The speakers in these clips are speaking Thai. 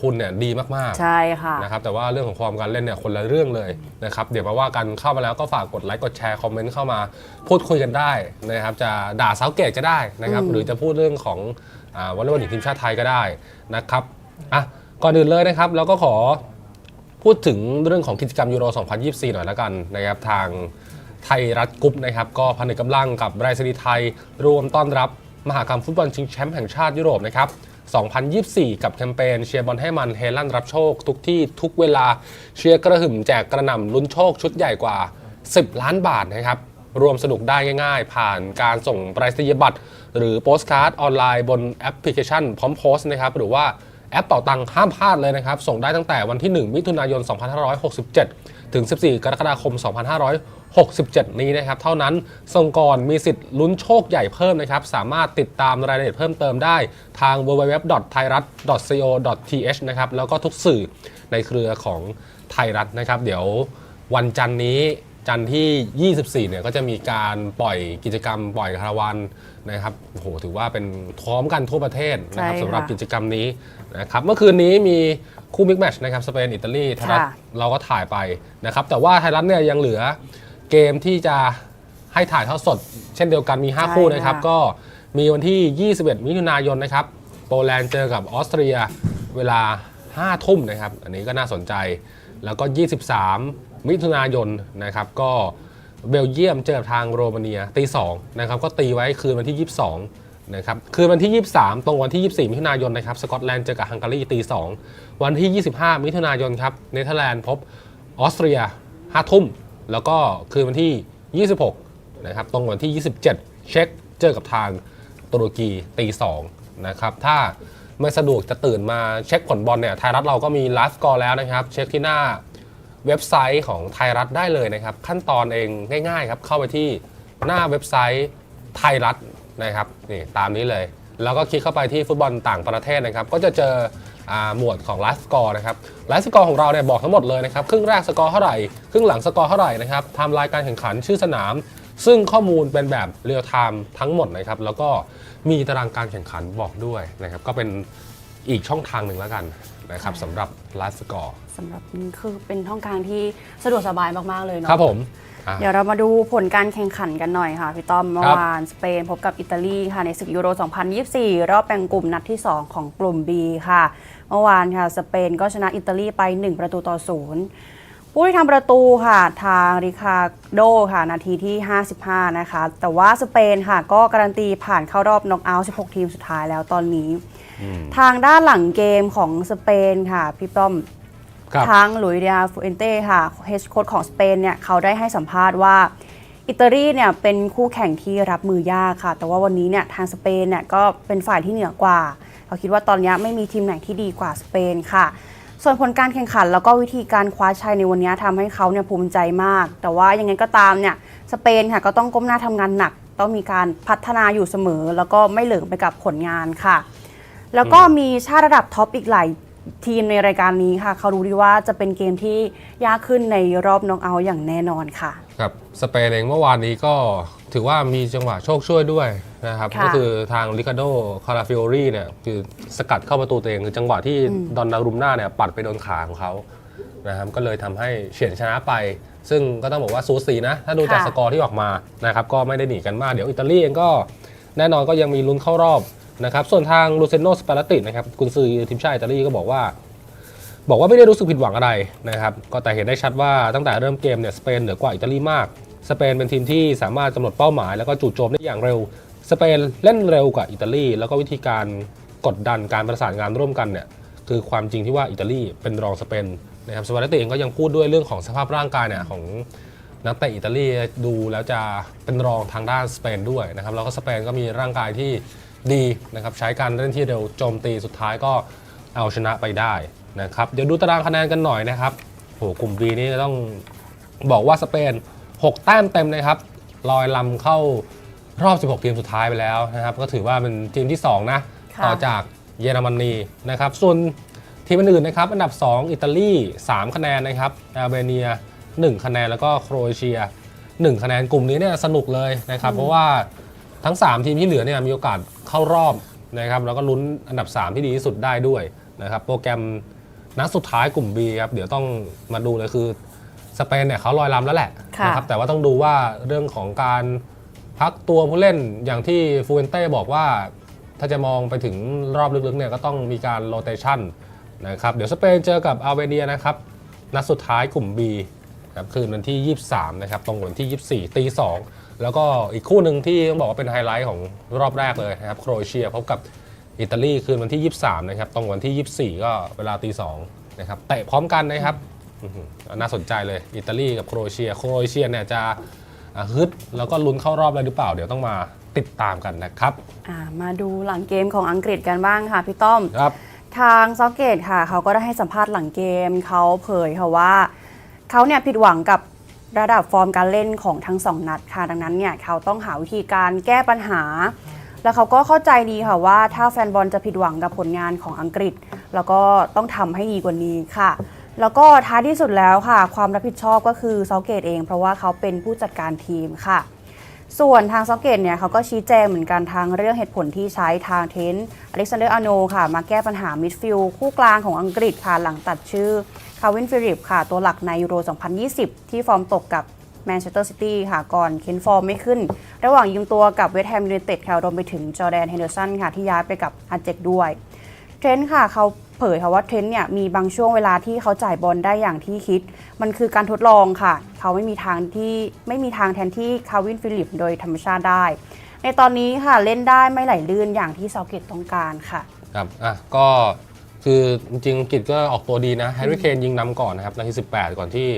คุณเนี่ยดีมากใช่ค่ะๆนะครับแต่ว่าเรื่องของความการเล่นเนี่ยคนละเรื่องเลยนะครับเดี๋ยวมาว่ากันเข้ามาแล้วก็ฝากกดไลค์กดแชร์คอมเมนต์เข้ามาพูดคุยกันได้นะครับจะด่าเซาเกตก็ได้นะครับอืมหรือจะพูดเรื่องของอ่าวอลเลย์บอลหญิงทีมชาติไทยก็ได้นะครับอะก่อนอื่นเลยนะครับเราก็ขอพูดถึงเรื่องของกิจกรรมยูโร 2024 หน่อยแล้วกันนะครับทางไทยรัฐกรุ๊ปนะครับก็ผนึกกำลังกับไรสนีย์ไทยรวมต้อนรับมหากรรมฟุตบอลชิงแชมป์แห่งชาติยุโรปนะครับ 2024 กับแคมเปญเชียร์บอลให้มันเฮลั่นรับโชค ทุกที่ทุกเวลาเชียร์กระหึ่มแจกกระหน่ำลุ้นโชคชุดใหญ่กว่า 10 ล้านบาทนะครับรวมสนุกได้ง่าย ๆ ผ่านการส่งไปรษณียบัตร หรือโปสการ์ดออนไลน์บนแอปพลิเคชัน พร้อมโพสนะครับหรือว่าแอปเป่าตังห้ามพลาดเลยนะครับ ส่งได้ตั้งแต่วันที่ 1 มิถุนายน 2567 ถึง 14 กรกฎาคม 2567 นี้นะครับ เท่านั้นส่งก่อนมีสิทธิ์ลุ้นโชคใหญ่เพิ่มนะครับ สามารถติดตามรายละเอียดเพิ่มเติมได้ทาง www.thairat.co.th นะครับ แล้วก็ทุกสื่อในเครือของไทยรัฐนะครับ เดี๋ยววันจันทร์นี้จันทร์ที่ 24 เนี่ยก็จะมีการปล่อยกิจกรรมปล่อยคาราวานนะครับโอ้โหถือว่าเป็นพร้อมกันทั่วประเทศนะครับใช่ค่ะสำหรับกิจกรรมนี้นะครับเมื่อคืนนี้มีคู่มิกแมชนะครับสเปนอิตาลีไทยรัฐค่ะเราก็ถ่ายไปนะครับแต่ว่าไทยรัฐเนี่ยยังเหลือ เกมที่จะให้ถ่ายทอดสด เช่นเดียวกันมี 5 คู่นะครับ ก็มีวันที่ 21 มิถุนายนนะครับ โปแลนด์เจอกับออสเตรียเวลา 5 ทุ่มนะครับ อันนี้ก็น่าสนใจ แล้วก็ 23 มิถุนายนนะครับ ก็เบลเยียมเจอกับทางโรมาเนียตี2นะครับ ก็ตีไว้คืนวันที่ 22นะครับคืนวันที่ 23 ตรงวันที่ 24 มิถุนายนนะครับสกอตแลนด์เจอกับฮังการีตี 2 วันที่ 25 มิถุนายนครับเนเธอร์แลนด์พบออสเตรีย 5 ทุ่ม แล้วก็คืนวันที่ 26 นะครับ ตรงวันที่ 27 เช็คเจอกับทางตุรกีตี2นะครับ ถ้าไม่สะดวกจะตื่นมาเช็คผลบอลเนี่ย ไทยรัฐเราก็มีลฟ์สกอร์แล้วนะครับ เช็คที่หน้าเว็บไซต์ของไทยรัฐได้เลยนะครับ ขั้นตอนเองง่ายๆครับ เข้าไปที่หน้าเว็บไซต์ไทยรัฐนะครับนี่ตามนี้เลย แล้วก็คลิกเข้าไปที่ฟุตบอลต่างประเทศนะครับ ก็จะเจอ หมวดของไลฟ์สกอร์นะครับไลฟ์สกอร์ของเราเนี่ยบอกทั้งหมดเลยนะครับครึ่งแรกสกอร์เท่าไหร่ครึ่งหลังสกอร์เท่าไหร่นะครับไทม์ไลน์การแข่งขันชื่อสนาม ซึ่งข้อมูลเป็นแบบเรียลไทม์ทั้งหมดนะครับแล้วก็มีตารางการแข่งขันบอกด้วยนะครับก็เป็นอีกช่องทางหนึ่งแล้วกันนะครับสำหรับไลฟ์สกอร์สำหรับนี้คือเป็นช่องทางที่สะดวกสบายมาก ๆ เลยเนาะครับผมอะ เดี๋ยวเรามาดูผลการแข่งขันกันหน่อยค่ะพี่ต้อมเมื่อวานสเปนพบกับอิตาลีค่ะในศึกยูโร 2024 รอบแบ่งกลุ่มนัดที่ 2 ของกลุ่ม B ค่ะ เมื่อวานค่ะสเปนก็ชนะอิตาลีไป 1 ประตูต่อศูนย์ผู้ที่ทำประตูค่ะทางริคาโดค่ะ นาทีที่ 55 นะคะ แต่ว่าสเปนค่ะ ก็การันตีผ่านเข้ารอบน็อกเอาท์ 16 ทีมสุดท้ายแล้วตอนนี้ ทางด้านหลังเกมของสเปนค่ะ พี่ต้อมครับ ทางหลุยเดียฟูเอนเต้ค่ะเฮดโค้ชของสเปนเนี่ยเขาได้ให้สัมภาษณ์ว่าอิตาลีเนี่ยเป็นคู่แข่งที่รับมือยากค่ะ แต่ว่าวันนี้เนี่ยทางสเปนเนี่ยก็เป็นฝ่ายที่เหนือกว่า เขาคิดว่าตอนนี้ไม่มีทีมไหนที่ดีกว่าสเปนค่ะ ส่วนผลการแข่งขันแล้วก็วิธีการคว้าชัยในวันนี้ทำให้เขาเนี่ยภูมิใจมาก แต่ว่ายังไงก็ตามเนี่ยสเปนค่ะก็ต้องก้มหน้าทำงานหนัก ต้องมีการพัฒนาอยู่เสมอ แล้วก็ไม่เหลิงไปกับผลงานค่ะ แล้วก็มีชาติระดับท็อปอีกหลาย ทีมในรายการนี้ค่ะ เขารู้ดีว่าจะเป็นเกมที่ยากขึ้นในรอบน็อกเอาท์อย่างแน่นอนค่ะ ครับสเปนเองเมื่อวานนี้ก็ถือว่ามีจังหวะโชคช่วยด้วยนะครับ ค่ะก็คือทางลิคาโดคาราฟิโอรีเนี่ยคือสกัดเข้าประตูตัวเองคือจังหวะที่ดอนนารุมหน้าเนี่ยปัดไปโดนขาของเขานะครับก็เลยทำให้เฉือนชนะไป ซึ่งก็ต้องบอกว่าสูสีนะ ถ้าดูจากค่ะ สกอร์ที่ออกมานะครับก็ไม่ได้หนีกันมาก เดี๋ยวอิตาลีเองก็แน่นอนก็ยังมีลุ้นเข้ารอบ นะครับส่วนทางลูเซโนสปาลตินะครับกุนซือทีมชาติอิตาลีก็บอกว่า บอกว่าไม่ได้รู้สึกผิดหวังอะไรนะครับก็แต่เห็นได้ชัดว่าตั้งแต่เริ่มเกมเนี่ยสเปนเหนือกว่าอิตาลีมากสเปนเป็นทีมที่สามารถกำหนดเป้าหมาย แล้วก็จู่โจมได้อย่างเร็ว สเปนเล่นเร็วกว่าอิตาลีแล้วก็วิธีการกดดันการประสานงานร่วมกันเนี่ยคือความจริงที่ว่าอิตาลีเป็นรองสเปนนะครับสปาเลตติเองก็ยังพูดด้วยเรื่องของสภาพร่างกายเนี่ยของนักเตะอิตาลีดูแล้วจะเป็นรองทางด้านสเปนด้วยนะครับแล้วก็สเปนก็มีร่างกายที่ ดีนะครับใช้การเล่นที่เร็วโจมตีสุดท้ายก็เอาชนะไปได้นะครับเดี๋ยวดูตารางคะแนนกันหน่อยนะครับโหกลุ่ม B นี่ต้องบอกว่าสเปน 6 แต้มเต็มนะครับลอยลำเข้ารอบ 16 ทีมสุดท้ายไปแล้วนะครับ ก็ถือว่าเป็นทีมที่ 2 นะค่ะต่อจากเยอรมนีนะครับ ส่วนทีมอื่นๆนะครับ อันดับ 2 อิตาลี 3 คะแนนนะครับอาร์เบเนีย 1 คะแนน แล้วก็โครเอเชีย 1 คะแนนกลุ่มนี้เนี่ยสนุกเลยนะครับ เพราะว่า ทั้ง 3 ทีมที่เหลือเนี่ยมีโอกาสเข้ารอบนะครับแล้วก็ลุ้นอันดับ 3 ที่ดีที่สุดได้ด้วยนะครับโปรแกรมนัดสุดท้ายกลุ่ม B ครับเดี๋ยวต้องมาดูเลยคือสเปนเนี่ยเขาลอยลำแล้วแหละค่ะนะครับแต่ว่าต้องดูว่าเรื่องของการพักตัวผู้เล่นอย่างที่ฟูเอนเต้บอกว่า ถ้าจะมองไปถึงรอบลึกๆเนี่ยก็ต้องมีการโรเตชันนะครับเดี๋ยวสเปนเจอกับอัลเบเนียนะครับนัดสุดท้ายกลุ่ม B ครับคืนวันที่ 23 นะครับ ตรงวันที่ 24 ตี 2 แล้วก็อีกคู่หนึ่งที่ต้องบอกว่าเป็นไฮไลท์ของรอบแรกเลยนะครับ โครเอเชียพบกับอิตาลีคืนวันที่ 23 นะครับ ตรงวันที่ 24 ก็เวลาตี2นะครับ เตะพร้อมกันนะครับอื้อหือน่าสนใจเลยอิตาลีกับโครเอเชีย โครเอเชียเนี่ยจะอะฮึดแล้วก็ลุ้นเข้ารอบเลยหรือเปล่า เดี๋ยวต้องมาติดตามกันนะครับอ่ามาดูหลังเกมของอังกฤษกันบ้างค่ะพี่ต้อม ครับ ทางซอเกตค่ะ เขาก็ได้ให้สัมภาษณ์หลังเกม เขาเผยค่ะว่า เขาเนี่ยผิดหวังกับระดับฟอร์มการเล่นของทั้งสองนัดค่ะ ดังนั้นเนี่ยเขาต้องหาวิธีการแก้ปัญหา แล้วเขาก็เข้าใจดีค่ะว่าถ้าแฟนบอลจะผิดหวังกับผลงานของอังกฤษ แล้วก็ต้องทำให้ดีกว่านี้ค่ะ แล้วก็ท้ายที่สุดแล้วค่ะ ความรับผิดชอบก็คือซอเกตเอง เพราะว่าเขาเป็นผู้จัดการทีมค่ะ ส่วนทางซอกเกตเนี่ยเขาก็ชี้แจงเหมือนกันทางเรื่องเหตุผลที่ใช้ทางเทนอเล็กซานเดอร์อาโนค่ะ มาแก้ปัญหามิดฟิลด์คู่กลางของอังกฤษค่ะหลังตัดชื่อคาวินฟิลิปค่ะ ตัวหลักในยูโร 2020 ที่ฟอร์มตกกับแมนเชสเตอร์ซิตี้ค่ะ ก่อนเค้นฟอร์มไม่ขึ้น ระหว่างยืมตัวกับเวสต์แฮมยูไนเต็ดค่ะรวมไปถึงจอร์แดนเฮนเดอร์สันค่ะ ที่ย้ายไปกับอาเจกด้วย เทรนต์ค่ะเขาเผยค่ะว่าเทรนต์เนี่ยมีบางช่วงเวลาที่เขาจ่ายบอลได้อย่างที่คิด มันคือการทดลองค่ะ เขาไม่มีทางที่ไม่มีทางแทนที่คาวินฟิลิปโดยธรรมชาติได้ ในตอนนี้ค่ะเล่นได้ไม่ไหลลื่นอย่างที่เซาเกตต้องการค่ะ ครับ อะ ก็ คือจริงๆอังกิจก็ออกตัวดีนะแฮร์รี่เคนยิงนำก่อนนะครับนาที 18 ก่อนที่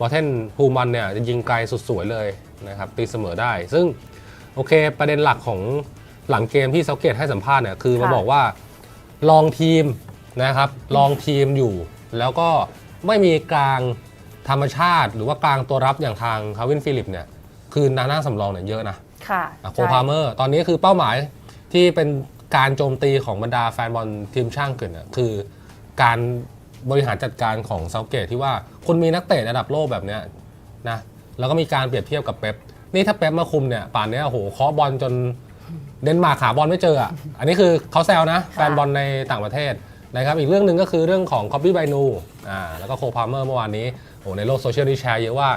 วอเทนฮูมันเนี่ยจะยิงไกลสุดสวยเลยนะครับตีเสมอได้ ซึ่งโอเคประเด็นหลักของหลังเกมที่เซาเกตให้สัมภาษณ์เนี่ยคือมาค่ะ บอกว่าลองทีมนะครับลองทีมอยู่ แล้วก็ไม่มีกลางธรรมชาติ หรือว่ากลางตัวรับอย่างทางคาวินฟิลิปเนี่ยคือนาหน้าสำรองเนี่ยเยอะนะ ค่ะโคพาเมอร์ ตอนนี้คือเป้าหมายที่เป็น การโจมตีของบรรดาแฟนบอลทีมช่างเกิดเนี่ยคือการบริหารจัดการของเซาเกตที่ว่าคุณมีนักเตะระดับโลกแบบเนี้ยนะแล้วก็มีการเปรียบเทียบกับเป๊ปนี่ถ้าเป๊ปมาคุมเนี่ยป่านเนี้ยโอ้โหเคาะบอลจนเดนมาร์กหาบอลไม่เจออะอันนี้คือเขาแซวนะแฟนบอลในต่างประเทศนะครับอีกเรื่องหนึ่งก็คือเรื่องของคอปปี้ไบนูอ่าแล้วก็โคพาเมอร์เมื่อวานนี้โอ้โหในโลกโซเชียลที่แชร์เยอะว่า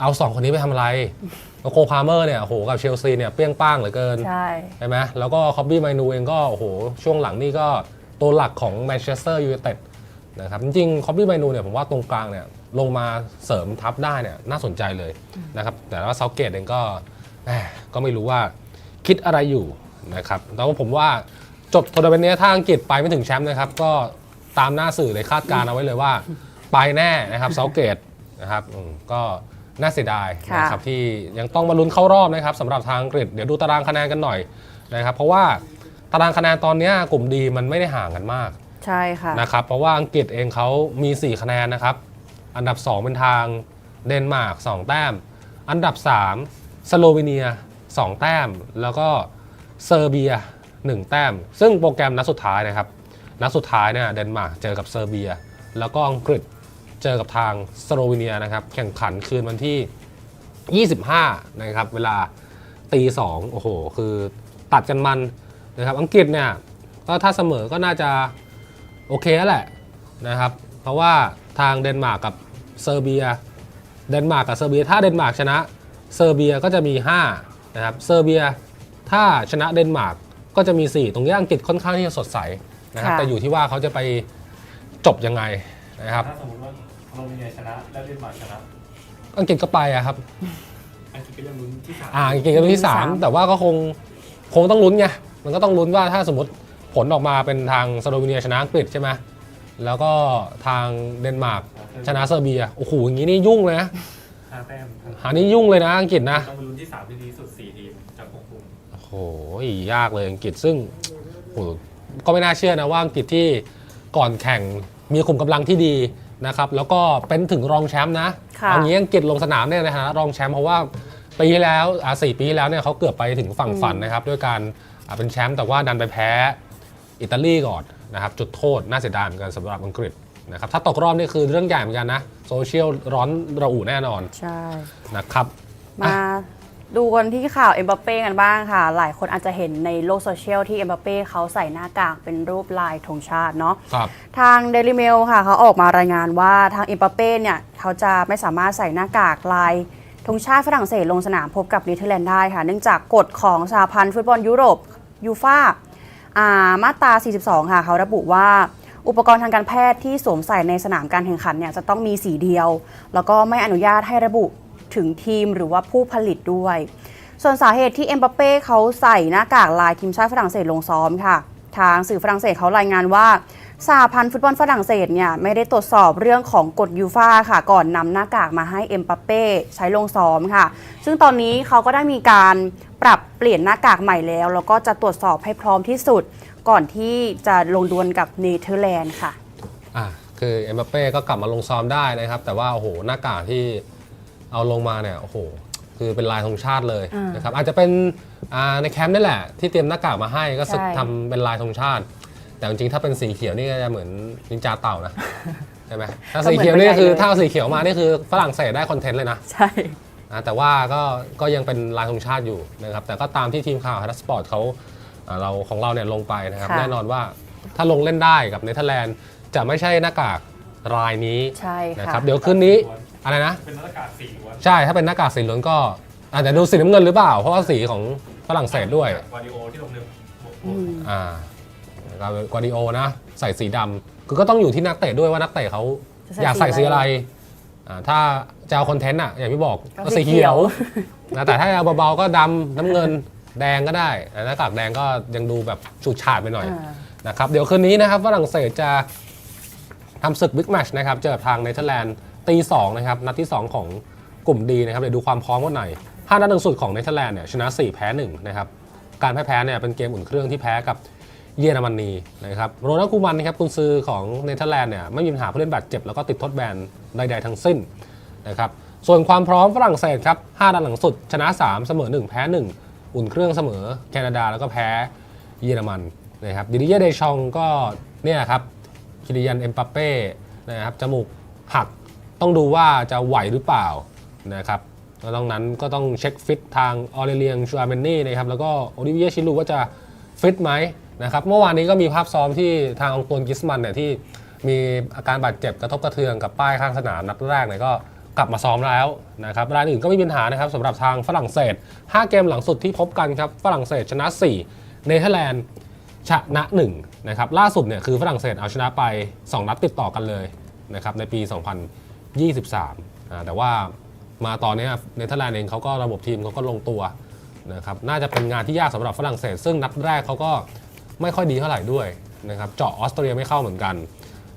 เอาสองคนนี้ไปทำอะไรแล้ว โคพาเมอร์เนี่ยโอ้โหกับเชลซีเนี่ยเปรี้ยงป้างเหลือเกินใช่ใช่ไหมแล้วก็คอบบี้ไมนูเองก็โอ้โหช่วงหลังนี่ก็ตัวหลักของแมนเชสเตอร์ยูไนเต็ดนะครับจริงๆคอบบี้ไมนูเนี่ยผมว่าตรงกลางเนี่ยลงมาเสริมทัพได้เนี่ยน่าสนใจเลยนะครับแต่ว่าเซาเกตเองก็แหมก็ไม่รู้ว่าคิดอะไรอยู่นะครับแต่ว่าผมว่าจบทัวร์นาเมนต์เนี้ยถ้าอังกฤษไปไม่ถึงแชมป์นะครับ ก็ตามหน้าสื่อเลยคาดการณ์เอาไว้เลยว่า ไปแน่นะครับเซาเกตนะครับอืมก็ น่าเสียดายนะครับที่ยังต้องมาลุ้นเข้ารอบนะครับสำหรับทางอังกฤษเดี๋ยวดูตารางคะแนนกันหน่อยนะครับเพราะว่าตารางคะแนนตอนเนี้ยกลุ่มดีมันไม่ได้ห่างกันมากใช่ค่ะนะครับเพราะว่าอังกฤษเองเขามี 4 คะแนนนะครับ อันดับ 2 เป็นทางเดนมาร์ก2 แต้ม อันดับ 3 สโลวีเนีย 2 แต้ม แล้วก็เซอร์เบีย 1 แต้ม ซึ่งโปรแกรมนัดสุดท้ายนะครับนัดสุดท้ายเนี่ยเดนมาร์กเจอกับเซอร์เบีย แล้วก็อังกฤษ เจอกับทางสโลวีเนียนะครับ แข่งขันคืนวันที่ 25 นะครับ เวลาตีสองโอ้โห คือตัดกันมันนะครับ อังกฤษเนี่ย ก็ถ้าเสมอก็น่าจะโอเคแล้วแหละนะครับ เพราะว่าทางเดนมาร์กกับเซอร์เบีย เดนมาร์กกับเซอร์เบีย ถ้าเดนมาร์กชนะเซอร์เบียก็จะมี 5 นะครับ เซอร์เบีย ถ้าชนะเดนมาร์กก็จะมี 4 ตรงนี้อังกฤษค่อนข้างที่จะสดใสนะครับค่ะแต่อยู่ที่ว่าเขาจะไปจบยังไงนะครับ ถ้าสมมติว่า โรมาเนียชนะและเดนมาร์กชนะ อังกฤษก็ไปอะครับ อังกฤษก็ยังลุ้นที่สามอ่าอังกฤษก็เป็นที่สาม3แต่ว่าก็คงคงต้องลุ้นไงมันก็ต้องลุ้นว่าถ้าสมมติผลออกมาเป็นทางสโลวีเนียชนะอังกฤษใช่ไหมแล้วก็ทางเดนมาร์กชนะเซอร์เบียโอ้โหอย่างนี้นี่ยุ่งเลยนะห้าแต้มหานี่ยุ่งเลยนะอังกฤษนะต้องไปลุ้นที่สามที่ดีที่สุดสี่ทีมจากหกกลุ่มโอ้โหยากเลยอังกฤษซึ่งโอ้โหก็ไม่น่าเชื่อนะว่าอังกฤษที่ก่อนแข่งมีขุมกำลังที่ดี นะครับแล้วก็เป็นถึงรองแชมป์นะค่ะเอางี้อังกฤษลงสนามเนี่ยในฐานะรองแชมป์เพราะว่าปีที่แล้วอ่าสี่ปีที่แล้วเนี่ยเขาเกือบไปถึงฝั่งฝันนะครับด้วยการอ่าเป็นแชมป์แต่ว่าดันไปแพ้อิตาลีก่อนนะครับจุดโทษน่าเสียดายเหมือนกันสำหรับอังกฤษนะครับถ้าตกรอบนี่คือเรื่องใหญ่เหมือนกันนะโซเชียลร้อนระอุแน่นอนใช่ นะครับ มา ดูกันที่ข่าวเอ็มบัปเป้กันบ้างค่ะ หลายคนอาจจะเห็นในโลกโซเชียลที่เอ็มบัปเป้เขาใส่หน้ากากเป็นรูปลายธงชาติเนาะครับ ทางเดลิเมลค่ะเขาออกมารายงานว่าทางเอ็มบัปเป้เนี่ยเขาจะไม่สามารถใส่หน้ากากลายธงชาติฝรั่งเศสลงสนามพบกับเนเธอร์แลนด์ได้ค่ะ เนื่องจากกฎของสหพันธ์ฟุตบอลยุโรปยูฟาอ่ามาตรา 42 ค่ะเขาระบุว่าอุปกรณ์ทางการแพทย์ที่สวมใส่ในสนามการแข่งขันเนี่ยจะต้องมีสีเดียว แล้วก็ไม่อนุญาตให้ระบุ ถึงทีมหรือว่าผู้ผลิตด้วย ส่วนสาเหตุที่เอ็มบัปเป้เขาใส่หน้ากากลายทีมชาติฝรั่งเศสลงซ้อมค่ะ ทางสื่อฝรั่งเศสเขารายงานว่าสหพันธ์ฟุตบอลฝรั่งเศสเนี่ยไม่ได้ตรวจสอบเรื่องของกฎยูฟ่าค่ะ ก่อนนำหน้ากากมาให้เอ็มบัปเป้ใช้ลงซ้อมค่ะ ซึ่งตอนนี้เขาก็ได้มีการปรับเปลี่ยนหน้ากากใหม่แล้ว แล้วก็จะตรวจสอบให้พร้อมที่สุด ก่อนที่จะลงดวลกับเนเธอร์แลนด์ค่ะอะคือเอ็มบัปเป้ก็กลับมาลงซ้อมได้นะครับ แต่ว่าโอ้โหหน้ากากที่ เอาลงมาเนี่ยโอ้โหคือเป็นลายธงชาติเลยอ่านนะครับอาจจะเป็นอ่าในแคมป์นี่แหละ ที่เตรียมหน้ากากมาให้ก็สึกใช่ทำเป็นลายธงชาติ แต่จริงๆถ้าเป็นสีเขียวนี่ก็จะเหมือนนินจาเต่านะใช่ไหมถ้าสีเขียวนี่คือถ้าเอาสีเขียวมานี่คือฝรั่งเศสได้คอนเทนต์เลยนะใช่นะแต่ว่าก็ก็ยังเป็นลายธงชาติอยู่นะครับแต่ก็ตามที่ทีมข่าวฮัตสปอร์ตเขาอ่าเราของเราเนี่ยลงไปนะครับค่ะแน่นอนว่าถ้าลงเล่นได้กับเนเธอร์แลนด์จะไม่ใช่หน้ากากลายนี้ใช่นะค่ะครับเดี๋ยวคืนนี้ อะไรนะ เป็นหน้ากากสีล้วนใช่ถ้าเป็นหน้ากากสีเหลืองก็อาจจะดูสีน้ำเงินหรือเปล่า เพราะว่าสีของฝรั่งเศสด้วย วาดิโอที่ลงหนึ่งบวกอืมอ่าแล้วกวาดิโอนะ ใส่สีดำคือก็ต้องอยู่ที่นักเตะด้วยว่านักเตะเขาจะใส่อยากใส่สีสีอะอะไรไรอ่าถ้าจะเอาคอนเทนต์อะอย่างที่บอกก็ก็สีสีเขีเขียยว วนะแต่ถ้าเอาเบาๆก็ดำน้ำเงินแดงก็ได้อ่าหน้ากากแดงก็ยังดูแบบฉูดฉาดไปหน่อย อ่า นะครับเดี๋ยวคืนนี้นะครับฝรั่งเศสจะทำศึกบิ๊กแมชนะครับเจอกับทางเนเธอร์แลนด์ ตีสองนะครับนัดที่ 2 ของกลุ่มดีนะครับเดี๋ยวดูความพร้อมกันหน่อยห้านัดหนึ่งสุดของเนเธอร์แลนด์เนี่ยชนะ 4 แพ้1นะครับการแพ้แพ้เนี่ยเป็นเกมอุ่นเครื่องที่แพ้กับเยอรมนีนะครับโรนัลด์คูมันนะครับกุนซือของเนเธอร์แลนด์เนี่ยไม่มีปัญหาผู้เล่นบาดเจ็บแล้วก็ติดทดแบนใดๆทั้งสิ้นนะครับส่วนความพร้อมฝรั่งเศสครับ5นัดหลังสุด ชนะ 3 เสมอ 1 แพ้ 1 อุ่นเครื่องเสมอแคนาดาแล้วก็แพ้เยอรมันนะครับดิดิเยเดชองก็เนี่ยครับคิริยันเอ็มปัปเป้นะครับจมูกหัก ต้องดูว่าจะไหวหรือเปล่านะครับแล้วตรงนั้นก็ต้องเช็คฟิตทางออเรเลียงชูอาเมนนี่นะครับแล้วก็โอลิเวียชิลูว่าจะฟิตไหมนะครับเมื่อวานนี้ก็มีภาพซ้อมที่ทางองตวนกิสมันเนี่ยที่มีอาการบาดเจ็บกระทบกระเทือนกับป้ายข้างสนามนัดแรกเนี่ยก็กลับมาซ้อมแล้วนะครับรายอื่นก็ไม่มีปัญหานะครับสำหรับทางฝรั่งเศส 5 เกมหลังสุดที่พบกันครับฝรั่งเศสชนะ 4 เนเธอร์แลนด์ชนะ1นะครับล่าสุดเนี่ยคือฝรั่งเศสเอาชนะไป 2 นัดติดต่อกันเลยนะครับในปี 23อ่าแต่ว่ามาตอนนี้เนเธอร์แลนด์เองเขาก็ระบบทีมเขาก็ลงตัวนะครับน่าจะเป็นงานที่ยากสำหรับฝรั่งเศส ซึ่งนัดแรกเขาก็ไม่ค่อยดีเท่าไหร่ด้วยนะครับเจาะออสเตรเลียไม่เข้าเหมือนกัน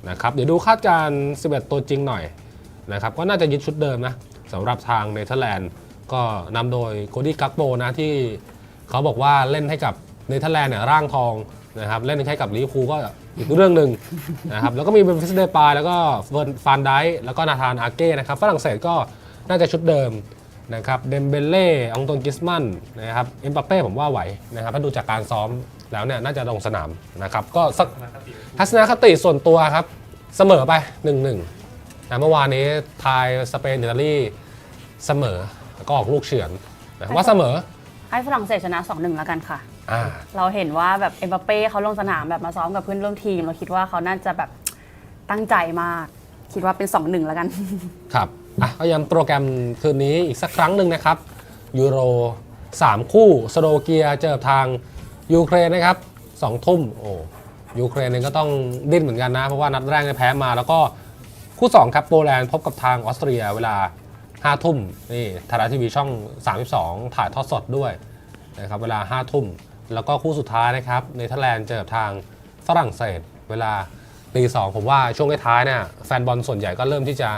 นะครับเดี๋ยวดูคาดการณ์11 ตัวจริงหน่อยนะครับก็น่าจะยึดชุดเดิมนะสำหรับทางเนเธอร์แลนด์ก็นำโดยโคดี้กักโบนะที่เขาบอกว่าเล่นให้กับเนเธอร์แลนด์เนี่ยร่างทองนะครับเล่นให้กับลิเวอร์พูลก็ อีกเรื่องหนึ่งนะครับ แล้วก็มีเบนฟิสเดปายแล้วก็เฟิร์นฟานไดแล้วก็นาธานอาเก้นะครับฝรั่งเศสก็น่าจะชุดเดิมนะครับเดมเบเล่องตนกิสมันนะครับเอ็มบัปเป้ผมว่าไหวนะครับถ้าดูจากการซ้อมแล้วเนี่ยน่าจะลงสนามนะครับก็สักคณะคติทัศนคติส่วนตัวครับ เสมอไป 1-1นะเมื่อวานนี้ทายสเปนอิตาลีเสมอแล้วก็ออกลูกเฉือนนะว่าเสมอให้ฝรั่งเศสชนะ 2-1 แล้วกันค่ะ อ่า เราเห็นว่าแบบเอ็มบัปเป้เขาลงสนามแบบมาซ้อมกับเพื่อนร่วมทีม เราคิดว่าเขาน่าจะแบบตั้งใจมาก คิดว่าเป็น 2-1 แล้วกัน ครับ อะก็ย้ำโปรแกรมคืนนี้อีกสักครั้งหนึ่งนะครับ ยูโร 3 คู่สโลเกียเจอกับทางยูเครนนะครับ2ทุ่มโอ้ยูเครนเองก็ต้องดิ้นเหมือนกันนะ เพราะว่านัดแรกเนี่ยแพ้มา แล้วก็คู่ 2 ครับโปแลนด์พบกับทางออสเตรียเวลา5ทุ่มนี่ไทยรัฐทีวีช่อง 32 ถ่ายทอดสดด้วยนะครับเวลา5ทุ่ม แล้วก็คู่สุดท้ายนะครับเนเธอร์แลนด์เจอกับทางฝรั่งเศส เวลาตีสองผมว่าช่วงท้ายๆเนี่ยแฟนบอลส่วนใหญ่ก็เริ่มที่จะ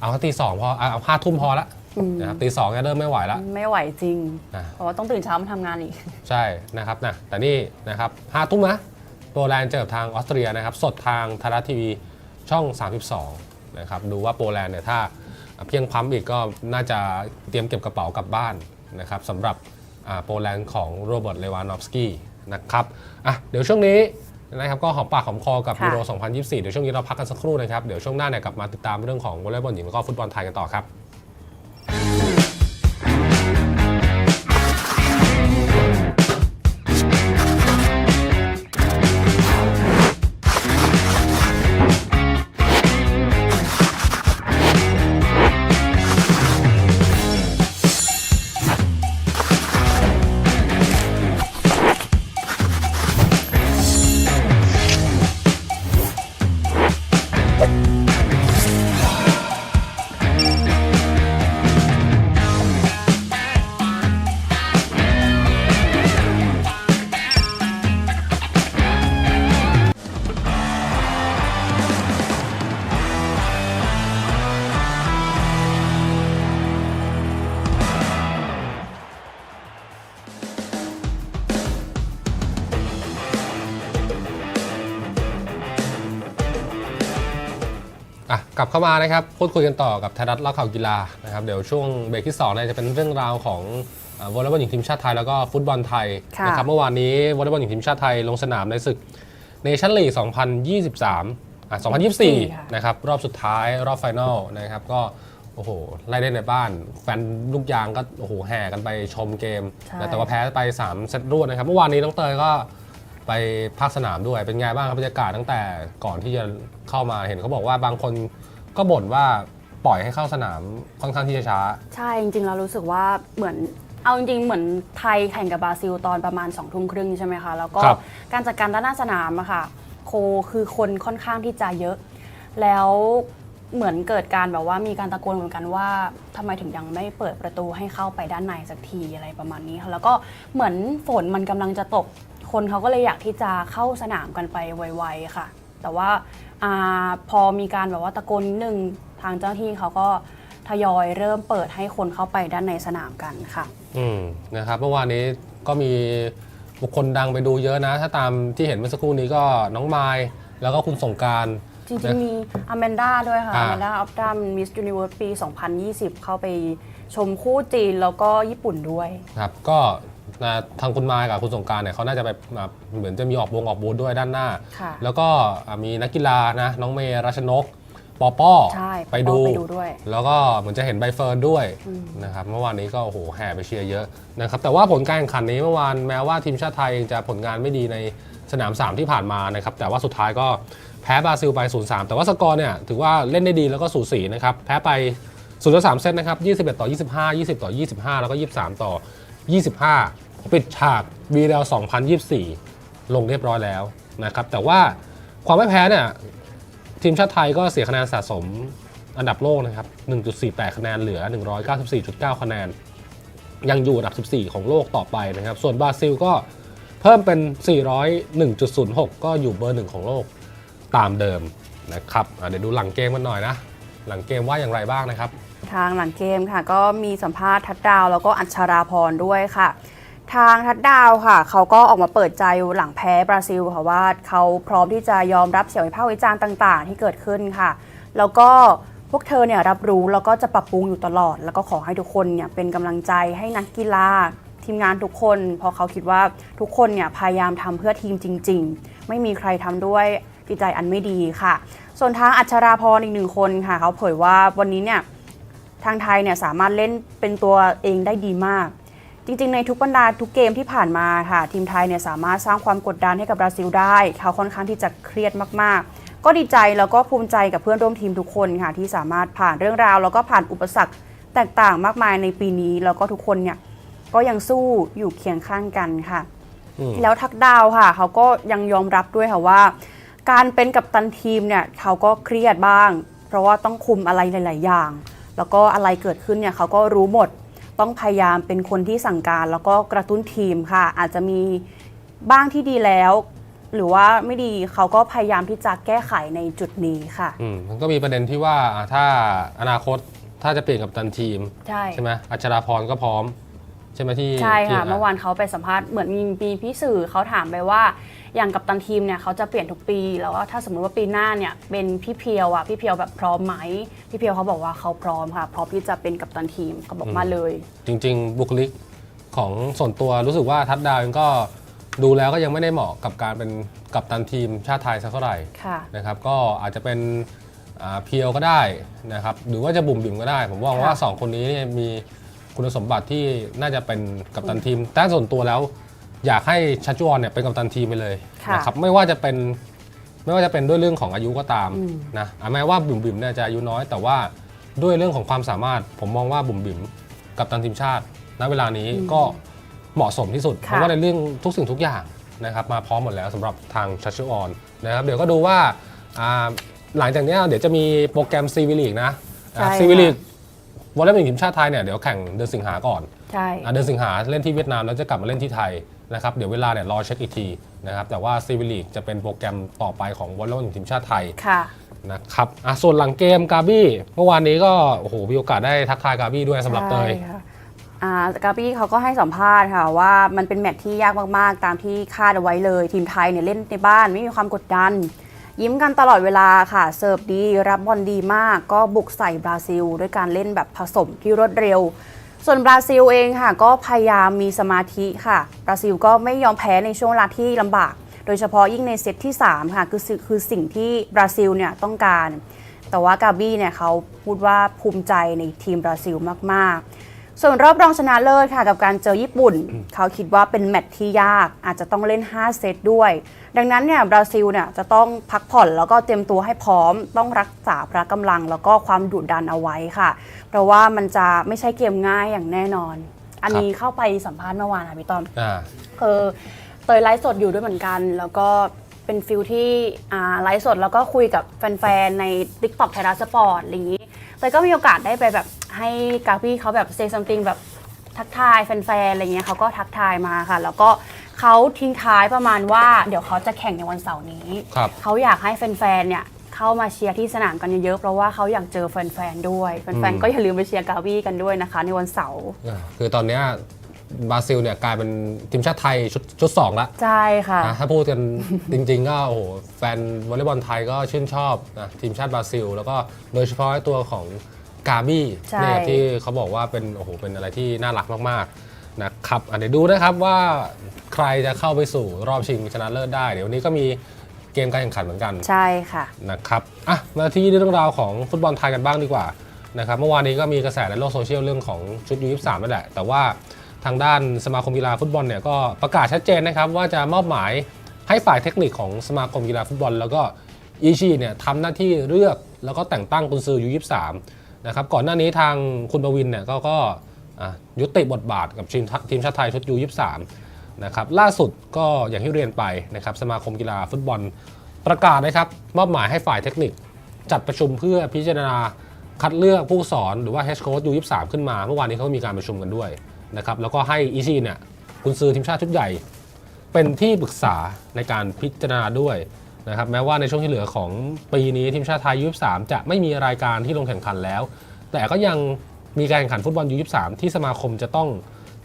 เอาแค่ตีสองพอเอาเอาห้าทุ่มพอละอืมนะครับตีสองเนี่ยเริ่มไม่ไหวละไม่ไหวจริงอะเพราะว่าต้องตื่นเช้ามาทำงานอีก ใช่นะครับนะแต่นี่นะครับห้าทุ่มนะโปแลนด์เจอกับทางออสเตรียนะครับ สดทางไทยรัฐทีวีช่อง 32 นะครับ ดูว่าโปแลนด์เนี่ยถ้าเพียงพร้ำอีกก็น่าจะเตรียมเก็บกระเป๋ากลับบ้านนะครับสำหรับอ่า โปแลนด์ของโรเบิร์ตเลวานอฟสกี้นะครับอะเดี๋ยวช่วงนี้นะครับก็หอมปากหอมคอกับค่ะยูโร2024 เดี๋ยวช่วงนี้เราพักกันสักครู่นะครับ เดี๋ยวช่วงหน้าเนี่ยกลับมาติดตามเรื่องของวอลเลย์บอลหญิงแล้วก็ฟุตบอลไทยกันต่อครับ เข้ามานะครับพูดคุยกันต่อกับไทยรัฐเล่าข่าวกีฬานะครับเดี๋ยวช่วงเบรกที่2เนี่ยจะเป็นเรื่องราวของอ่าวอลเลย์บอลหญิงทีมชาติไทยแล้วก็ฟุตบอลไทยค่ะนะครับเมื่อวานนี้วอลเลย์บอลหญิงทีมชาติไทยลงสนามในศึกเนชั่นลีก 2023อะ2024 นะครับรอบสุดท้ายรอบไฟนอลนะครับก็โอ้โหไล่ได้ในบ้าน แฟนลูกยางก็โอ้โหแห่กันไปชมเกมใช่แต่ว่าแพ้ไป 3 เซตรวดนะครับ เมื่อวานนี้น้องเตยก็ไปภาคสนามด้วยเป็นไงบ้างครับบรรยากาศตั้งแต่ก่อนที่จะเข้ามาเห็นเขาบอกว่าบางคน ก็บ่นว่าปล่อยให้เข้าสนามค่อนข้างที่จะช้า ใช่จริงๆเรารู้สึกว่าเหมือนเอาจริงๆเหมือนไทยแข่งกับบราซิลตอนประมาณ2องทุ่มครึ่งใช่ไหมคะแล้วก็ครับ การจัดการด้านหน้าสนามอะค่ะ โคคือคนค่อนข้างที่จะเยอะ แล้วเหมือนเกิดการแบบว่ามีการตะโกนเหมือนกันว่าทำไมถึงยังไม่เปิดประตูให้เข้าไปด้านในสักทีอะไรประมาณนี้ค่ะแล้วก็เหมือนฝนมันกำลังจะตก คนเขาก็เลยอยากที่จะเข้าสนามกันไปไวๆค่ะ แต่ว่า อาพอมีการแบบว่าตะโกนนิดนึงทางเจ้าหน้าที่เขาก็ทยอยเริ่มเปิดให้คนเข้าไปด้านในสนามกันค่ะ อืมนะครับเมื่อวานนี้ก็มีบุคคลดังไปดูเยอะนะ ถ้าตามที่เห็นเมื่อสักครู่นี้ก็น้องไมล์แล้วก็คุณสงกราร จริงๆ มีอแมนด้าด้วยค่ะอ่า อแมนด้าออฟดัมมิสยูนิเวิร์สปี 2020 เข้าไปชมคู่จีนแล้วก็ญี่ปุ่นด้วย ครับก็ นะทางคุณไมล์กับคุณสงกรารเนี่ยเขาน่าจะไปมาเหมือนจะมีออกวงออกบูธด้วยด้านหน้า ค่ะ แล้วก็อะมีนักกีฬานะน้องเมย์รัชนกปอป้อใช่ไปดู ไปดูด้วย แล้วก็เหมือนจะเห็นใบเฟิร์นด้วยนะครับเมื่อวานนี้ก็โอ้โหแห่ไปเชียร์เยอะนะครับแต่ว่าผลการแข่งขันนี้เมื่อวานแม้ว่าทีมชาติไทยเองจะผลงานไม่ดีในสนาม 3 ที่ผ่านมานะครับแต่ว่าสุดท้ายก็แพ้บราซิลไป 0-3 แต่ว่าสกอร์เนี่ยถือว่าเล่นได้ดีแล้วก็สูสีนะครับแพ้ไป0ต่อ3เซตนะครับ 21 ต่อ 25 20 ต่อ 25 แล้วก็ 23 ต่อ 25 ปิดฉากวีเดล2024 ลงเรียบร้อยแล้วนะครับ แต่ว่าความไม่แพ้เนี่ยทีมชาติไทยก็เสียคะแนนสะสมอันดับโลกนะครับ 1.48 คะแนนเหลือ 194.9 คะแนน ยังอยู่อันดับ 14 ของโลกต่อไปนะครับ ส่วนบราซิลก็เพิ่มเป็น 401.06 ก็อยู่เบอร์หนึ่งของโลกตามเดิมนะครับเดี๋ยวดูหลังเกมกันหน่อยนะ หลังเกมว่าอย่างไรบ้างนะครับ ทางหลังเกมค่ะ ก็มีสัมภาษณ์ทัดดาว แล้วก็อัชราพรด้วยค่ะ ทางทัดดาวค่ะ เขาก็ออกมาเปิดใจหลังแพ้บราซิลค่ะว่าเขาพร้อมที่จะยอมรับเสียงวิพากษ์วิจารณ์ต่าง ๆ ที่เกิดขึ้นค่ะ แล้วก็พวกเธอเนี่ยรับรู้แล้วก็จะปรับปรุงอยู่ตลอด แล้วก็ขอให้ทุกคนเนี่ยเป็นกำลังใจให้นักกีฬาทีมงานทุกคนเพราะเขาคิดว่าทุกคนเนี่ยพยายามทำเพื่อทีมจริง ๆ ไม่มีใครทำด้วยจิตใจอันไม่ดีค่ะ ส่วนทางอัชราพรอีกหนึ่งคนค่ะ เขาเผยว่าวันนี้เนี่ยทางไทยเนี่ยสามารถเล่นเป็นตัวเองได้ดีมาก จริงๆ ในทุกบรรดาทุกเกมที่ผ่านมาค่ะ ทีมไทยเนี่ยสามารถสร้างความกดดันให้กับบราซิลได้ เขาค่อนข้างที่จะเครียดมากๆ ก็ดีใจแล้วก็ภูมิใจกับเพื่อนร่วมทีมทุกคนค่ะ ที่สามารถผ่านเรื่องราว แล้วก็ผ่านอุปสรรคแตกต่างมากมายในปีนี้ แล้วก็ทุกคนเนี่ยก็ยังสู้อยู่เคียงข้างกันค่ะอืมแล้วทักดาวค่ะ เขาก็ยังยอมรับด้วยค่ะว่า การเป็นกัปตันทีมเนี่ยเขาก็เครียดบ้าง เพราะว่าต้องคุมอะไรหลาย ๆ อย่าง แล้วก็อะไรเกิดขึ้นเนี่ยเขาก็รู้หมด ต้องพยายามเป็นคนที่สั่งการแล้วก็กระตุ้นทีมค่ะ อาจจะมีบ้างที่ดีแล้ว หรือว่าไม่ดีเขาก็พยายามที่จะแก้ไขในจุดนี้ค่ะ อืมมันก็มีประเด็นที่ว่าอะถ้าอนาคตถ้าจะเปลี่ยนกับตันทีมใช่ใช่ ไหมอัชราพรก็พร้อม ใช่ไหมที่ใช่ที่ค่ะ อ่ เมื่อวานเขาไปสัมภาษณ์เหมือนมีมีพี่สื่อเขาถามไปว่า อย่างกับตันทีมเนี่ยเขาจะเปลี่ยนทุกปีแล้วว่าถ้าสมมติว่าปีหน้าเนี่ยเป็นพี่เพียวอะพี่เพียวแบบพร้อมไหมพี่เพียวเขาบอกว่าเขาพร้อมค่ะพร้อมที่จะเป็นกัปตันทีมเขาบอกมาเลย จริง ๆ บุคลิกของส่วนตัวรู้สึกว่าทัดดาวเองก็ดูแล้วก็ยังไม่ได้เหมาะกับการเป็นกัปตันทีมชาติไทยสักเท่าไหร่ค่ะนะครับก็อาจจะเป็นอ่าเพียวก็ได้นะครับหรือว่าจะบุ่มบิ่มก็ได้ ผมมองว่าค่ะสองคนนี้เนี่ยมีคุณสมบัติที่น่าจะเป็นกัปตันทีมแต่ส่วนตัวแล้ว อยากให้ชัชจวอนเนี่ยเป็นกัปตันทีมไปเลยค่ะนะครับไม่ว่าจะเป็นไม่ว่าจะเป็นด้วยเรื่องของอายุก็ตามอืม นะอะแม้ว่าบุ๋มบิ๋มเนี่ยจะอายุน้อย แต่ว่าด้วยเรื่องของความสามารถ ผมมองว่าบุ๋มบิ๋มกับตันทีมชาติณเวลานี้ก็เหมาะสมที่สุดค่ะเพราะว่าในเรื่องทุกสิ่งทุกอย่างนะครับมาพร้อมหมดแล้วสำหรับทางชัชจวอนนะครับเดี๋ยวก็ดูว่าอ่าหลังจากเนี้ยเดี๋ยวจะมีโปรแกรมซีวิลีกนะใช่ซีวิลีก ค่ะ วอลเลย์บอลหญิงทีมชาติไทยเนี่ยเดี๋ยวแข่งเดือนสิงหาก่อน ใช่อะเดือนสิงหาเล่นที่เวียดนามแล้วจะกลับมาเล่นที่ไทยนะครับเดี๋ยวเวลาเนี่ยรอเช็คอีกทีนะครับแต่ว่าซีวิลีกจะเป็นโปรแกรมต่อไปของวอลเลย์บอลหญิงทีมชาติไทยค่ะนะครับอะส่วนหลังเกมกาบี้เมื่อวานนี้ก็โอ้โหมีโอกาสได้ทักทายกาบี้ด้วยสำหรับเตยใช่ค่ะอ่ากาบี้เขาก็ให้สัมภาษณ์ค่ะว่ามันเป็นแมตช์ที่ยากมากๆ ตามที่คาดเอาไว้เลย ทีมไทยเนี่ยเล่นในบ้านไม่มีความกดดัน ยิ้มกันตลอดเวลาค่ะ เสิร์ฟดี รับบอลดีมาก ก็บุกใส่บราซิล ด้วยการเล่นแบบผสมที่รวดเร็ว ส่วนบราซิลเองค่ะก็พยายามมีสมาธิค่ะ บราซิลก็ไม่ยอมแพ้ในช่วงเวลาที่ลำบาก โดยเฉพาะยิ่งในเซตที่ 3 ค่ะคือคือสิ่งที่บราซิลเนี่ยต้องการ แต่ว่ากาบี้เนี่ยเขาพูดว่าภูมิใจในทีมบราซิลมาก ๆ ส่วนรอบรองชนะเลิศค่ะกับการเจอญี่ปุ่น เขาคิดว่าเป็นแมตช์ที่ยากอาจจะต้องเล่น 5 เซตด้วย ดังนั้นเนี่ยบราซิลเนี่ยจะต้องพักผ่อนแล้วก็เตรียมตัวให้พร้อม ต้องรักษาพละกำลังแล้วก็ความดุดันเอาไว้ค่ะ เพราะว่ามันจะไม่ใช่เกมง่ายอย่างแน่นอน อันนี้เข้าไปสัมภาษณ์เมื่อวานค่ะพี่ต้อมอ่าคือเตยไลฟ์สดอยู่ด้วยเหมือนกัน แล้วก็เป็นฟิลที่อ่าไลฟ์สดแล้วก็คุยกับแฟนๆใน t ิ k t o k ไทยรัฐสปอร์ตอะไรอย่างนี้เตยก็มีโอกาสได้ไปแบบ ให้กาพี่เขาแบบ say something แบบทักทายแฟนๆอะไรเงี้ยเขาก็ทักทายมาค่ะ แล้วก็เขาทิ้งท้ายประมาณว่า เดี๋ยวเขาจะแข่งในวันเสาร์นี้ ครับ เขาอยากให้แฟนๆเนี่ยเข้ามาเชียร์ที่สนามกันเยอะๆเพราะว่าเขาอยากเจอแฟนๆด้วยแฟนๆก็อย่าลืมไปเชียร์กาวี่กันด้วยนะคะ ในวันเสาร์อ่าคือตอนเนี้ยบราซิลเนี่ยกลายเป็นทีมชาติไทยชุดชุดสองละใช่ค่ะ นะถ้าพูดกัน จริงๆ ก็โอ้โหแฟนวอลเลย์บอลไทยก็ชื่นชอบนะทีมชาติบราซิล แล้วก็โดยเฉพาะไอ้ตัวของ กาบี้ใช่ เนี่ยที่เขาบอกว่าเป็นโอ้โหเป็นอะไรที่น่ารักมากๆนะครับอะเดี๋ยวดูนะครับว่าใครจะเข้าไปสู่รอบชิงชนะเลิศได้ เดี๋ยววันนี้ก็มีเกมการแข่งขันเหมือนกัน ใช่ค่ะ นะครับอะมาที่เรื่องราวของฟุตบอลไทยกันบ้างดีกว่านะครับเมื่อวานนี้ก็มีกระแสในโลกโซเชียลเรื่องของชุดยู23นั่นแหละ แต่ว่าทางด้านสมาคมกีฬาฟุตบอลเนี่ยก็ประกาศชัดเจนนะครับ ว่าจะมอบหมายให้ฝ่ายเทคนิคของสมาคมกีฬาฟุตบอล แล้วก็อีชีเนี่ยทำหน้าที่เลือกแล้วก็แต่งตั้งกุนซือยู23 นะครับก่อนหน้านี้ทางคุณประวินเนี่ยก็ก็ยุติบทบาทกับทีมทีมชาติไทยชุดยู23นะครับล่าสุดก็อย่างที่เรียนไปนะครับสมาคมกีฬาฟุตบอลประกาศนะครับมอบหมายให้ฝ่ายเทคนิค จัดประชุมเพื่อพิจารณาคัดเลือกผู้สอนหรือว่า Head Coach U23 ขึ้นมา เมื่อวานนี้เขามีการประชุมกันด้วยนะครับแล้วก็ให้อีซีเนี่ยคุณซื้อทีมชาติชุดใหญ่ เป็นที่ปรึกษาในการพิจารณาด้วย นะครับแม้ว่าในช่วงที่เหลือของปีนี้ทีมชาติไทย U23 จะไม่มีรายการที่ลงแข่งขันแล้ว แต่ก็ยังมีการแข่งขันฟุตบอล U23 ที่สมาคมจะต้อง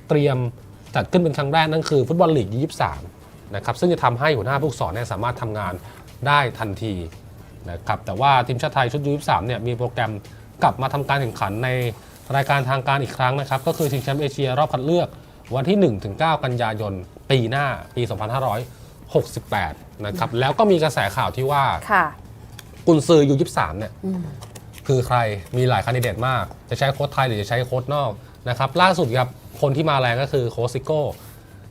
เตรียมจัดขึ้นเป็นครั้งแรกนั่นคือฟุตบอลลีก U23 นะครับซึ่งจะทำให้หัวหน้าผู้สอนเนี่ยสามารถทำงานได้ทันทีนะครับแต่ว่าทีมชาติไทยชุด U23 เนี่ยมีโปรแกรมกลับมาทำการแข่งขันในรายการทางการอีกครั้งนะครับก็คือชิงแชมป์เอเชียรอบคัดเลือกวันที่ 1-9 กันยายนปีหน้าปี 2568 นะครับ แล้วก็มีกระแสข่าวที่ว่าค่ะ กุนซือยู23เนี่ยคือใครมีหลายคนดิเดตมาก จะใช้โค้ชไทยหรือจะใช้โค้ชนอกนะครับล่าสุดครับคนที่มาแรงก็คือโค้ชซิโก้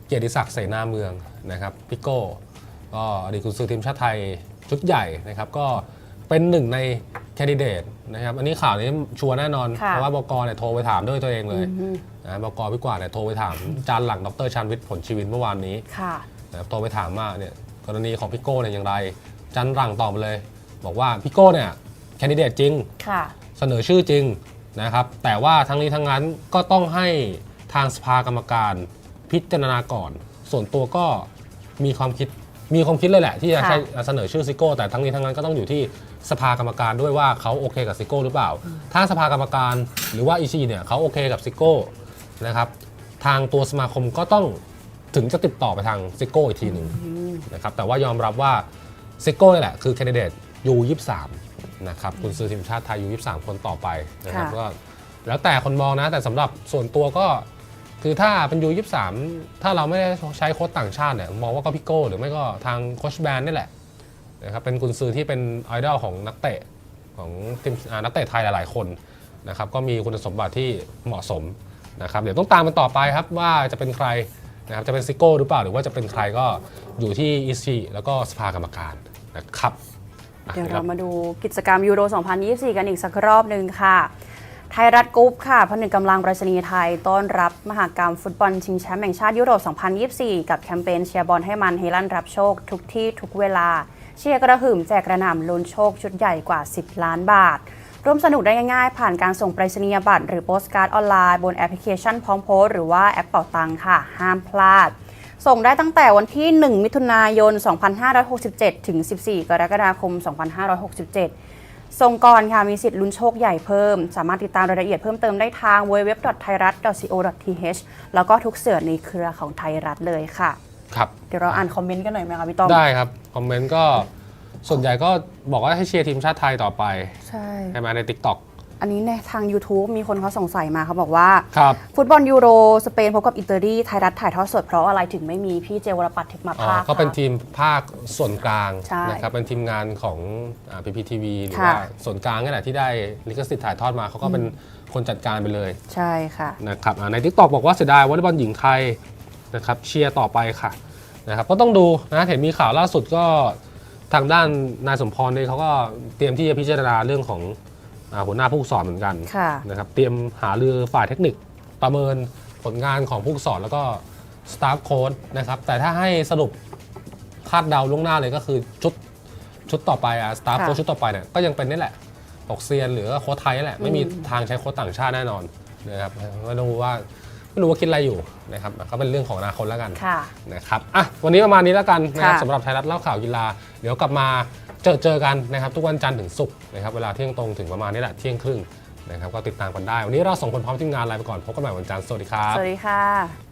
เกียรติศักดิ์เสนาเมืองนะครับพิโก้ก็อดีตกุนซือทีมชาติไทยชุดใหญ่นะครับก็เป็นหนึ่งในแคนดิเดตนะครับอันนี้ข่าวนี้ชัวร์แน่นอนค่ะเพราะว่าบกเนี่ยโทรไปถามด้วยตัวเองเลยนะบกพี่กวาดเนี่ยโทรไปถามจานหลังดรชันวิทย์ผลชีวินเมื่อวานนี้ค่ะ นะครับโทรไปถามว่าเนี่ยกรณีของพี่โก้เนี่ยอย่างไร จันหลังตอบมาเลย บอกว่าพี่โก้เนี่ยแคนดิเดตจริง ค่ะ เสนอชื่อจริงนะครับ แต่ว่าทั้งนี้ทั้งนั้นก็ต้องให้ทางสภากรรมการพิจารณาก่อน ส่วนตัวก็มีความคิดมีความคิดเลยแหละ ที่จะค่ะใช้เสนอชื่อซิโก้แต่ทั้งนี้ทั้งนั้นก็ต้องอยู่ที่สภากรรมการด้วยว่าเขาโอเคกับซิโก้หรือเปล่า ถ้าสภากรรมการหรือว่าอีชีเนี่ยเขาโอเคกับซิโก้นะครับทางตัวสมาคมก็ต้อง ถึงจะติดต่อไปทางซิโก้อีกทีหนึ่งนะครับแต่ว่ายอมรับว่าซิโก้นี่แหละคือแคนดิเดตยู23นะครับคุณซื้อทีมชาติไทยยู23 คนต่อไปนะครับค่ะ ก็แล้วแต่คนมองนะแต่สำหรับส่วนตัวก็คือถ้าเป็นยู23 ถ้าเราไม่ได้ใช้โค้ชต่างชาติเนี่ยมองว่าก็พี่โก้หรือไม่ก็ทางโค้ชแบนนี่แหละนะครับเป็นกุนซือที่เป็นไอดอลของนักเตะของทีมอ่านักเตะไทยหลาย ๆ คนนะครับก็มีคุณสมบัติที่เหมาะสมนะครับเดี๋ยวต้องตามมันต่อไปครับว่าจะเป็นใคร นะครับจะเป็นซิโก้หรือเปล่าหรือว่าจะเป็นใครก็อยู่ที่อิซีแล้วก็สภากรรมการนะครับอะเดี๋ยวนะคเรารับมาดูกิจกรรมยูโร 2024 กันอีกสักรอบหนึ่งค่ะ ไทยรัฐกรุ๊ปค่ะผนึกกำลังประชนีย์ไทยต้อนรับมหากรรมฟุตบอลชิงแชมป์แห่งชาติยุโรป 2024 กับแคมเปญเชียร์บอลให้มันให้ลั่นรับโชค ทุกที่ทุกเวลา เชียร์กระหึ่มแจกกระหน่ำลุ้นโชคชุดใหญ่กว่า 10 ล้านบาท ร่วมสนุกได้ง่ายๆ ผ่านการส่งไปรษณียบัตรหรือโปสการ์ดออนไลน์ บนแอปพลิเคชันพร้อมโพสต์หรือว่าแอปเป่าตังค่ะ ห้ามพลาด ส่งได้ตั้งแต่วันที่ 1 มิถุนายน 2567 ถึง 14 กรกฎาคม 2567 ส่งก่อนค่ะมีสิทธิ์ลุ้นโชคใหญ่เพิ่ม สามารถติดตามรายละเอียดเพิ่มเติมได้ทาง www.thairat.co.th แล้วก็ทุกสื่อในเครือของไทยรัฐเลยค่ะครับเดี๋ยวเราอ่านคอมเมนต์กันหน่อยไหมคะพี่ต้อมได้ครับ คอมเมนต์ก็ ส่วนใหญ่ก็บอกว่าให้เชียร์ทีมชาติไทยต่อไปใช่ ใช่ไหมใน t ิ k t o k อันนี้ในทาง YouTube มีคนเขาสงสัยมาเขาบอกว่า ครับ ฟุตบอลยูโร สเปนพบกับอิตาลีไทยรัฐถ่ายทอดสดเพราะอะไรถึงไม่มีพี่เจวรปัตรเทคมาอ๋อภาคก็เป็นคะทีมภาคส่วนกลางใช่นะครับเป็นทีมงานของพีพีทีวีหรือค่ะ ว่าส่วนกลางนี่แหละที่ได้ลิขสิทธิ์ถ่ายทอดมาเขาก็เป็นคนจัดการไปเลยใช่ค่ะ นะครับอ่าในทิกตอกบอกว่าเสียดายวอลเลย์บอลหญิงไทยนะครับเชียร์ต่อไปค่ะนะครับก็ต้องดูนะเห็นมีข่าวล่าสุดก็ ทางด้านนายสมพรเนี่ยเขาก็เตรียมที่จะพิจารณาเรื่องของอาหัวหน้าผู้ฝึกสอนเหมือนกันค่ะนะครับเตรียมหารือฝ่ายเทคนิคประเมินผลงานของผู้ฝึกสอนแล้วก็สตาฟโค้ดนะครับแต่ถ้าให้สรุปคาดเดาล่วงหน้าเลยก็คือชุดชุดต่อไปอะสตาฟค่ะโค้ดชุดต่อไปเนี่ยก็ยังเป็นนี่แหละตกเซียนหรือว่าโค้ชไทยนี่แหละไม่มีทางใช้โค้ชต่างชาติแน่นอนนะครับไม่รู้ว่า ไม่รู้ว่าคิดอะไรอยู่นะครับก็เป็นเรื่องของอนาคตแล้วกันค่ะนะครับอะวันนี้ประมาณนี้แล้วกันนะครับค่ะสำหรับไทยรัฐเล่าข่าวกีฬา เดี๋ยวกลับมาเจอเจอกันนะครับทุกวันจันทร์ถึงศุกร์นะครับเวลาเที่ยงตรงถึงประมาณนี้แหละเที่ยงครึ่งนะครับก็ติดตามกันได้ วันนี้เราส่งคนพร้อมทีมงานลาไปก่อนพบกันใหม่วันจันทร์สวัสดีครับสวัสดีค่ะ